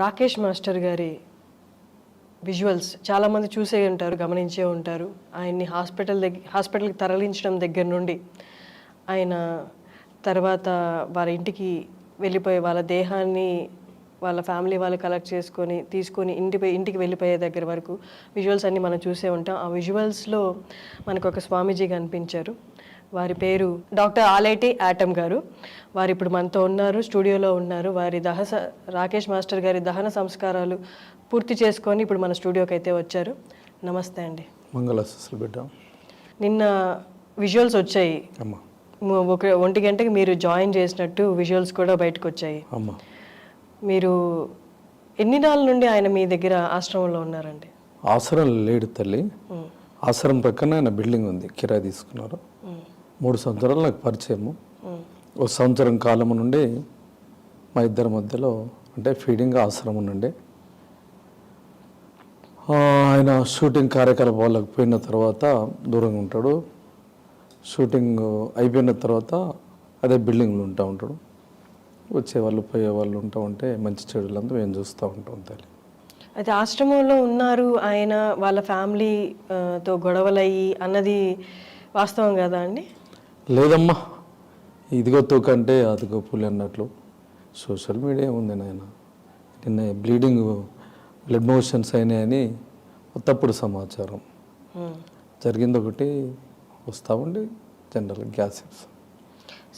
Rakesh master గారి visuals చాలామంది చూసే ఉంటారు గమనించే ఉంటారు. ఆయన్ని హాస్పిటల్ దగ్గర హాస్పిటల్కి తరలించడం దగ్గర నుండి ఆయన తర్వాత వారి ఇంటికి వెళ్ళిపోయే వాళ్ళ దేహాన్ని వాళ్ళ ఫ్యామిలీ వాళ్ళు కలెక్ట్ చేసుకొని తీసుకొని ఇంటి ఇంటికి వెళ్ళిపోయే దగ్గర వరకు విజువల్స్ అన్నీ మనం చూసే ఉంటాం. ఆ విజువల్స్లో మనకు ఒక స్వామీజీ కనిపించారు. వారి పేరు డాక్టర్ ఆలేటి యాటమ్ గారు. వారు ఇప్పుడు మనతో ఉన్నారు స్టూడియోలో ఉన్నారు. వారి దహస రాకేష్ మాస్టర్ గారి దహన సంస్కారాలు పూర్తి చేసుకొని ఇప్పుడు మన స్టూడియోకి అయితే వచ్చారు. నమస్తే అండి. మంగళాశస్సులు బిడ్డ నిన్న విజువల్స్ వచ్చాయి. ఒక ఒంటి గంటకి మీరు జాయిన్ చేసినట్టు విజువల్స్ కూడా బయటకు వచ్చాయి. అమ్మ. మీరు ఎన్ని నాళ్ళ నుండి ఆయన మీ దగ్గర ఆశ్రమంలో ఉన్నారండి? ఆసరం లేడు తల్లి. ఉమ్, ఆసరం ప్రక్కన ఆయన బిల్డింగ్ ఉంది కిరాయి తీసుకున్నారు. మూడు సంవత్సరాలు నాకు పరిచయము. ఒక సంవత్సరం కాలం నుండి మా ఇద్దరి మధ్యలో అంటే ఫీడింగ్ ఆశ్రమం నుండి. ఆయన షూటింగ్ కార్యకలాపాలకు పోయిన తర్వాత దూరంగా ఉంటాడు. షూటింగ్ అయిపోయిన తర్వాత అదే బిల్డింగ్లో ఉంటా ఉంటాడు. వచ్చేవాళ్ళు పోయేవాళ్ళు ఉంటా ఉంటే మంచి చెడులంతా మేము చూస్తూ ఉంటాం తల్లి. అయితే ఆశ్రమంలో ఉన్నారు ఆయన వాళ్ళ ఫ్యామిలీతో గొడవలయ్యి అన్నది వాస్తవం కదా అండి? లేదమ్మా. ఇదిగో తూకంటే అదిగో పులి అన్నట్లు. సోషల్ మీడియా ఉంది నాయన? నిన్న బ్లీడింగ్ బ్లడ్ మోషన్స్ అయినాయని తప్పుడు సమాచారం. జరిగింది ఒకటి వస్తూ ఉండి జనరల్ గ్యాసెస్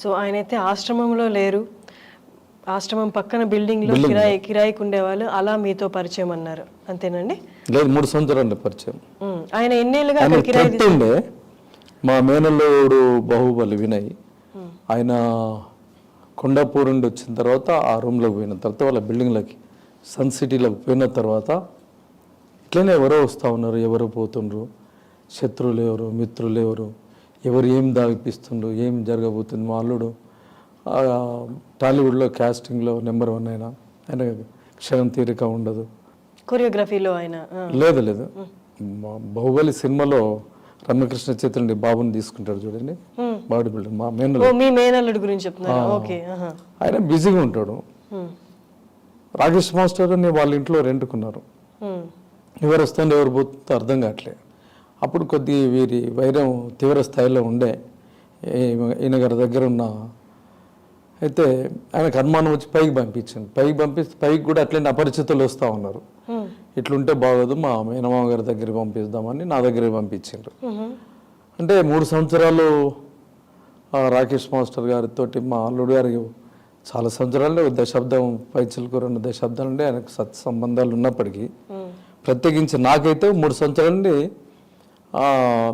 సో ఆయన అయితే ఆశ్రమంలో లేరు. ఆశ్రమం పక్కన బిల్డింగ్లో కిరాయి కిరాయికి ఉండేవాళ్ళు అలా మీతో పరిచయం అన్నారు. అంతేనండి? లేదు మూడు సంవత్సరాల పరిచయం. ఆయన ఎన్నేళ్ళుగా కిరాయి మా మేనల్లోడు బాహుబలి వినయ్. ఆయన కొండాపూర్ నుండి వచ్చిన తర్వాత ఆ రూమ్లోకి పోయిన తర్వాత వాళ్ళ బిల్డింగ్లకి సన్ సిటీలోకి పోయిన తర్వాత ఇట్లనే ఎవరో వస్తూ ఉన్నారు ఎవరో పోతుండ్రు శత్రువులు ఎవరు మిత్రులు ఎవరు ఎవరు ఏం దాగిపిస్తుండ్రు ఏం జరగబోతుంది మా అల్లుడు టాలీవుడ్లో క్యాస్టింగ్లో నెంబర్ వన్ అయినా ఆయన క్షణం తీరిక ఉండదు. కొరియోగ్రఫీలో ఆయన. లేదు లేదు. బాహుబలి సినిమాలో రమ్యకృష్ణ చిత్రండి బాబుని తీసుకుంటాడు చూడండి. బాడీ బిల్డర్ మా మేనల్ మీ మేనల్లుడి గురించి చెప్తున్నారు ఓకే. ఆయన బిజీగా ఉంటాడు. రాకేష్ మాస్టర్ అని వాళ్ళ ఇంట్లో రెంట్కున్నారు. ఎవరు వస్తుండే ఎవరు పోతుందో అర్థం కావట్లే అప్పుడు కొద్ది వీరి వైరం తీవ్ర స్థాయిలో ఉండే ఈయన గారి దగ్గర ఉన్న అయితే ఆయనకు అనుమానం వచ్చి పైకి పంపించింది పైకి పంపిస్తే పైకి కూడా అట్లనే అపరిచితులు వస్తూ ఉన్నారు. ఇట్లుంటే బాగోదు మా మేనమామ గారి దగ్గరికి పంపిస్తామని నా దగ్గరికి పంపించిండ్రు. ఉహు. అంటే మూడు సంవత్సరాలు రాకేష్ మాస్టర్ గారితో మా అల్లుడు గారికి చాలా సంవత్సరాలు దశాబ్దం పైచిలకు రెండు దశాబ్దాల నుండి ఆయనకు సత్ సంబంధాలు ఉన్నప్పటికీ. ప్రత్యేకించి నాకైతే మూడు సంవత్సరాల నుండి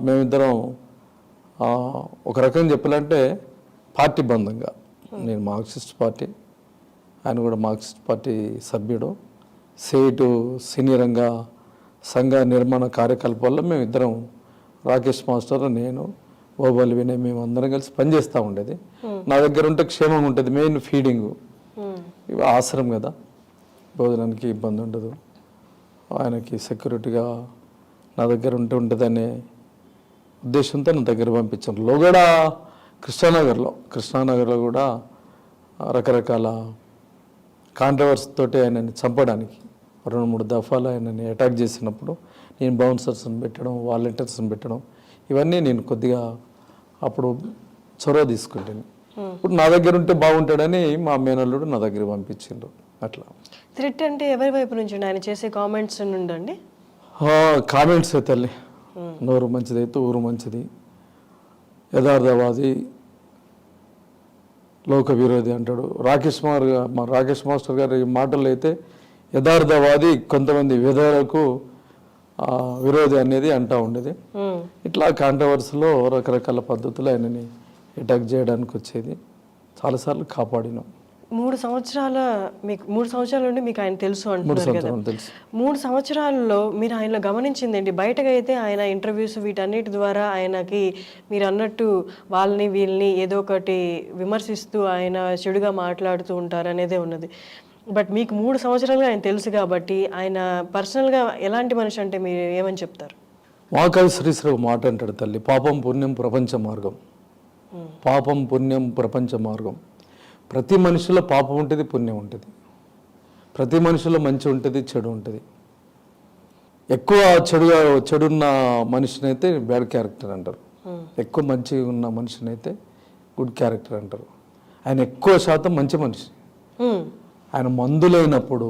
మేమిద్దరం ఒక రకంగా చెప్పాలంటే పార్టీ బంధంగా. నేను మార్క్సిస్ట్ పార్టీ ఆయన కూడా మార్క్సిస్ట్ పార్టీ సభ్యుడు. సేటు సీనియరంగా సంఘ నిర్మాణ కార్యకలాపాల్లో మేము ఇద్దరం రాకేష్ మాస్టర్ నేను ఓబాలి వినయ్ మేము అందరం కలిసి పనిచేస్తూ ఉండేది. నా దగ్గర ఉంటే క్షేమంగా ఉంటుంది మెయిన్ ఫీడింగు. ఆసరం కదా భోజనానికి ఇబ్బంది ఉండదు. ఆయనకి సెక్యూరిటీగా నా దగ్గర ఉంటే ఉంటుందనే ఉద్దేశంతో నా దగ్గర పంపించాను లోగడ కృష్ణానగర్లో కృష్ణానగర్లో కూడా రకరకాల కాంట్రవర్స్ తోటి ఆయనని చంపడానికి రెండు మూడు దఫాలు ఆయనని అటాక్ చేసినప్పుడు నేను బౌన్సర్స్ని పెట్టడం వాలంటీర్స్ని పెట్టడం ఇవన్నీ నేను కొద్దిగా అప్పుడు చొరవ తీసుకుంటాను. ఇప్పుడు నా దగ్గర ఉంటే బాగుంటాడని మా మేనల్లుడు నా దగ్గర పంపించిండు. అట్లా. థ్రెట్ అంటే ఎవరి వైపు నుంచి ఆయన చేసే కామెంట్స్ నుండండి కామెంట్స్ తల్లి. నోరు మంచిది అయితే ఊరు మంచిది. యథార్థవాది లోక విరోధి అంటాడు. రాకేష్ మార్ మా రాకేష్ మాస్టర్ గారి మాటల్లో అయితే యథార్థవాది కొంతమంది విధులకు విరోధి అనేది అంటూ ఉండేది. ఇట్లా కాంట్రవర్సీలో రకరకాల పద్ధతులు ఆయనని అటాక్ చేయడానికి వచ్చేది. చాలాసార్లు కాపాడినాం. మూడు సంవత్సరాల మీకు మూడు సంవత్సరాల నుండి మీకు ఆయన తెలుసు అంటున్నారు కదా. మూడు సంవత్సరాల్లో మీరు ఆయనలో గమనించింది ఏంటి? బయటకు అయితే ఆయన ఇంటర్వ్యూస్ వీటన్నిటి ద్వారా ఆయనకి మీరు అన్నట్టు వాళ్ళని వీళ్ళని ఏదో ఒకటి విమర్శిస్తూ ఆయన చెడుగా మాట్లాడుతూ ఉంటారు అనేదే ఉన్నది. బట్ మీకు మూడు సంవత్సరాలుగా ఆయన తెలుసు కాబట్టి ఆయన పర్సనల్గా ఎలాంటి మనిషి అంటే మీరు ఏమని చెప్తారు? వాకావి శ్రీశ్రీ మాట అంటాడు తల్లి పాపం పుణ్యం ప్రపంచ మార్గం. పాపం పుణ్యం ప్రపంచ మార్గం. ప్రతి మనిషిలో పాపం ఉంటుంది పుణ్యం ఉంటుంది. ప్రతి మనిషిలో మంచి ఉంటుంది చెడు ఉంటుంది. ఎక్కువ చెడుగా చెడున్న మనిషిని అయితే బ్యాడ్ క్యారెక్టర్ అంటారు ఎక్కువ మంచి ఉన్న మనిషిని అయితే గుడ్ క్యారెక్టర్ అంటారు. ఆయన ఎక్కువ శాతం మంచి మనిషి. ఆయన మందులైనప్పుడు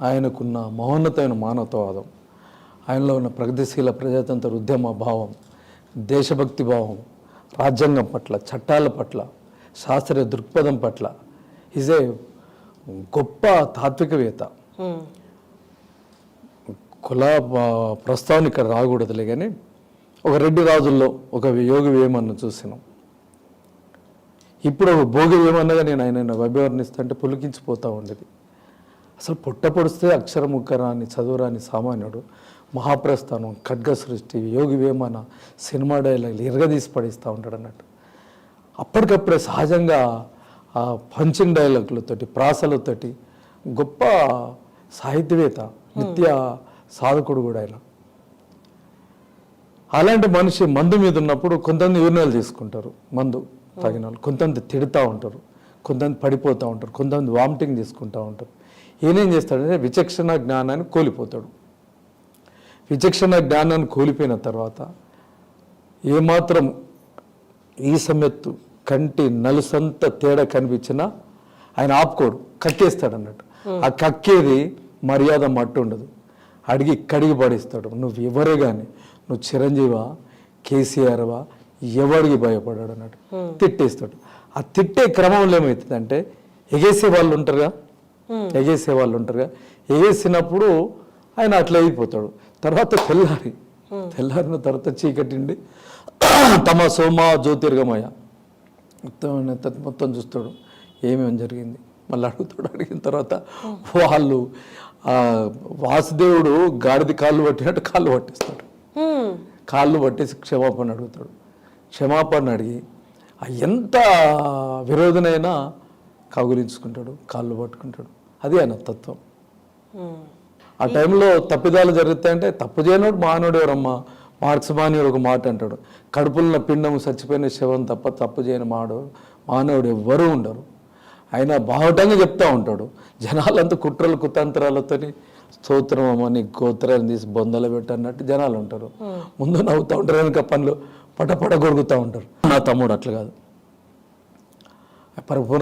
ఆయనకున్న మహోన్నతమైన మానవతావాదం ఆయనలో ఉన్న ప్రగతిశీల ప్రజాతంత్ర ఉద్యమ భావం దేశభక్తి భావం రాజ్యాంగం పట్ల చట్టాల పట్ల శాస్త్రీయ దృక్పథం పట్ల ఈజ్ ఏ గొప్ప తాత్వికవేత్త. కుల ప్రస్తావన ఇక్కడ రాకూడదులే కానీ ఒక రెడ్డి రాజుల్లో ఒక యోగి వేమన్న చూసినాం ఇప్పుడు భోగి వేమన్నగా నేను ఆయన అభివర్ణిస్తుంటే పులికించిపోతూ ఉండేది. అసలు పుట్ట పొడిస్తే అక్షర ముక్కరాని చదువురాని సామాన్యుడు మహాప్రస్థానం ఖడ్గ సృష్టి యోగి వేమన సినిమా డైలాగులు ఇరగదీసి పడేస్తూ ఉంటాడు అన్నట్టు. అప్పటికప్పుడే సహజంగా ఆ పంచింగ్ డైలాగులతోటి ప్రాసలతోటి గొప్ప సాహిత్యవేత్త నిత్య సాధకుడు కూడా ఆయన. అలాంటి మనిషి మందు మీద ఉన్నప్పుడు కొంతమంది యూరినాలు తీసుకుంటారు మందు. తాగిన వాళ్ళు కొంతమంది తిడుతూ ఉంటారు. కొంతమంది పడిపోతూ ఉంటారు. కొంతమంది వామిటింగ్ తీసుకుంటూ ఉంటారు. ఈయనేం చేస్తాడంటే విచక్షణ జ్ఞానాన్ని కోల్పోతాడు. విచక్షణ జ్ఞానాన్ని కోల్పోయిన తర్వాత ఏమాత్రం ఈ సమ్మెత్తు కంటి నలుసంత తేడా కనిపించినా ఆయన ఆపుకోడు. కక్కేస్తాడు అన్నట్టు ఆ కక్కేది మర్యాద మట్టు ఉండదు. అడిగి కడిగి పడేస్తాడు. నువ్వు ఎవరే కానీ నువ్వు చిరంజీవా కేసీఆర్వా ఎవడికి భయపడాడు అన్నట్టు. తిట్టేస్తాడు. ఆ తిట్టే క్రమంలో ఏమవుతుందంటే ఎగేసే వాళ్ళు ఉంటారుగా. ఎగేసే వాళ్ళు ఉంటారుగా. ఎగేసినప్పుడు ఆయన అట్లా అయిపోతాడు. తర్వాత తెల్లారి తెల్లారిన తర్వాత చీకటిండి తమ సోమ జ్యోతిర్గమయ. మొత్తం మొత్తం చూస్తాడు. ఏమేమి జరిగింది? మళ్ళీ అడుగుతాడు. అడిగిన తర్వాత వాళ్ళు వాసుదేవుడు గాడిద కాళ్ళు పట్టినట్టు కాళ్ళు పట్టిస్తాడు. కాళ్ళు పట్టేసి క్షమాపణ అడుగుతాడు. క్షమాపణ అడిగి ఆ ఎంత విరోధనైనా కౌగిలించుకుంటాడు కాళ్ళు పట్టుకుంటాడు. అది ఆయన తత్వం. ఆ టైంలో తప్పిదాలు జరుగుతాయంటే తప్పు చేయనోడు మానవుడు ఎవరమ్మా మార్క్స్ మానవుడు ఒక మాట అంటాడు. కడుపులున్న పిండం చచ్చిపోయిన శవం తప్ప తప్పు చేయని మాడు మానవుడు ఎవ్వరూ ఉండరు. ఆయన బాహటంగా చెప్తా ఉంటాడు. జనాలంతా కుట్రలు కుతంత్రాలతోని స్తోత్రం అని గోత్రాన్ని తీసి బొందలు పెట్టన్నట్టు జనాలు ఉంటారు. ముందు నవ్వుతూ ఉంటారు వెనక పనులు పటపట కొడుకుతూ ఉంటారు. నా తమ్ముడు అట్లా కాదు. పరిపూర్ణ